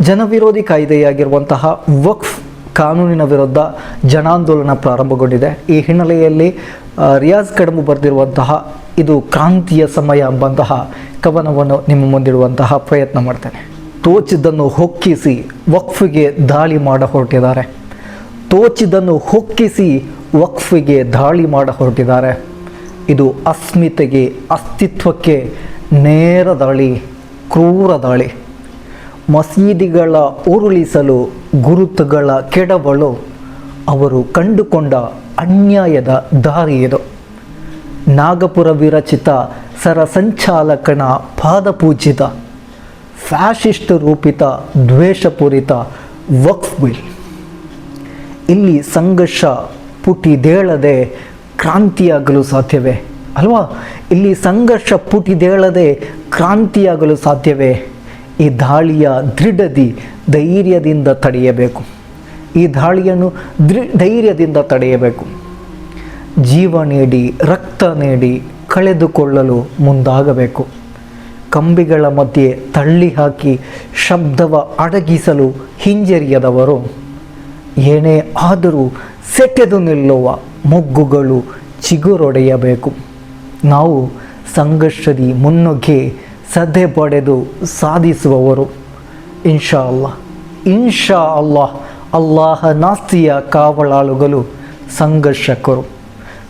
ಜನವಿರೋಧಿ ಕಾಯ್ದೆಯಾಗಿರುವಂತಹ ವಕ್ಫ್ ಕಾನೂನಿನ ವಿರುದ್ಧ ಜನಾಂದೋಲನ ಪ್ರಾರಂಭಗೊಂಡಿದೆ. ಈ ಹಿನ್ನೆಲೆಯಲ್ಲಿ ರಿಯಾಜ್ ಕಡಮು ಬರೆದಿರುವಂತಹ ಇದು ಕ್ರಾಂತಿಯ ಸಮಯ ಎಂಬಂತಹ ಕವನವನ್ನು ನಿಮ್ಮ ಮುಂದಿಡುವಂತಹ ಪ್ರಯತ್ನ ಮಾಡ್ತೇನೆ. ತೋಚಿದ್ದನ್ನು ಹೊಕ್ಕಿಸಿ ವಕ್ಫಿಗೆ ದಾಳಿ ಮಾಡ ಹೊರಟಿದ್ದಾರೆ. ತೋಚಿದ್ದನ್ನು ಹೊಕ್ಕಿಸಿ ವಕ್ಫಿಗೆ ದಾಳಿ ಮಾಡ ಹೊರಟಿದ್ದಾರೆ. ಇದು ಅಸ್ಮಿತೆಗೆ ಅಸ್ತಿತ್ವಕ್ಕೆ ನೇರ ದಾಳಿ, ಕ್ರೂರ ದಾಳಿ. ಮಸೀದಿಗಳ ಉರುಳಿಸಲು ಗುರುತುಗಳ ಕೆಡವಳು ಅವರು ಕಂಡುಕೊಂಡ ಅನ್ಯಾಯದ ದಾರಿಯದು. ನಾಗಪುರ ವಿರಚಿತ ಸರಸಂಚಾಲಕನ ಪಾದಪೂಜಿತ ಫ್ಯಾಶಿಸ್ಟ್ ರೂಪಿತ ದ್ವೇಷಪೂರಿತ ವಕ್ಫ್ ಬಿಲ್. ಇಲ್ಲಿ ಸಂಘರ್ಷ ಪುಟಿದೇಳದೆ ಕ್ರಾಂತಿಯಾಗಲು ಸಾಧ್ಯವೇ? ಅಲ್ವಾ? ಇಲ್ಲಿ ಸಂಘರ್ಷ ಪುಟಿದೇಳದೆ ಕ್ರಾಂತಿಯಾಗಲು ಸಾಧ್ಯವೇ? ಈ ದಾಳಿಯ ದೃಢದಿ ಧೈರ್ಯದಿಂದ ತಡೆಯಬೇಕು. ಈ ದಾಳಿಯನ್ನು ದೃ, ಧೈರ್ಯದಿಂದ ತಡೆಯಬೇಕು. ಜೀವ ನೀಡಿ, ರಕ್ತ ನೀಡಿ ಕಳೆದುಕೊಳ್ಳಲು ಮುಂದಾಗಬೇಕು. ಕಂಬಿಗಳ ಮಧ್ಯೆ ತಳ್ಳಿ ಹಾಕಿ ಶಬ್ದವ ಅಡಗಿಸಲು ಹಿಂಜರಿಯದವರು. ಏನೇ ಆದರೂ ಸೆಟೆದು ನಿಲ್ಲುವ ಮೊಗ್ಗುಗಳು ಚಿಗುರೊಡೆಯಬೇಕು. ನಾವು ಸಂಘರ್ಷದಿ ಮುನ್ನುಗ್ಗಿ ಸದೆ ಪಡೆದು ಸಾಧಿಸುವವರು. ಇನ್ಶಾ ಅಲ್ಲಾಹ್ ಇನ್ಶಾ ಅಲ್ಲಾಹ್ ಅಲ್ಲಾಹ ನಾಸ್ತಿಯ ಕಾವಲಾಳುಗಳು, ಸಂಘರ್ಷಕರು.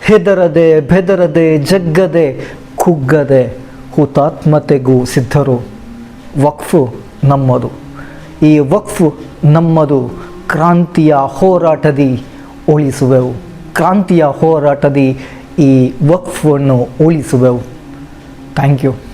ಹೆದರದೆ, ಬೆದರದೆ, ಜಗ್ಗದೆ, ಕುಗ್ಗದೆ ಹುತಾತ್ಮತೆಗೂ ಸಿದ್ಧರು. ವಕ್ಫು ನಮ್ಮದು. ಈ ವಕ್ಫು ನಮ್ಮದು ಕ್ರಾಂತಿಯ ಹೋರಾಟದಿ ಉಳಿಸುವೆವು. ಕ್ರಾಂತಿಯ ಹೋರಾಟದಿ ಈ ವಕ್ಫನ್ನು ಉಳಿಸುವೆವು. Thank you.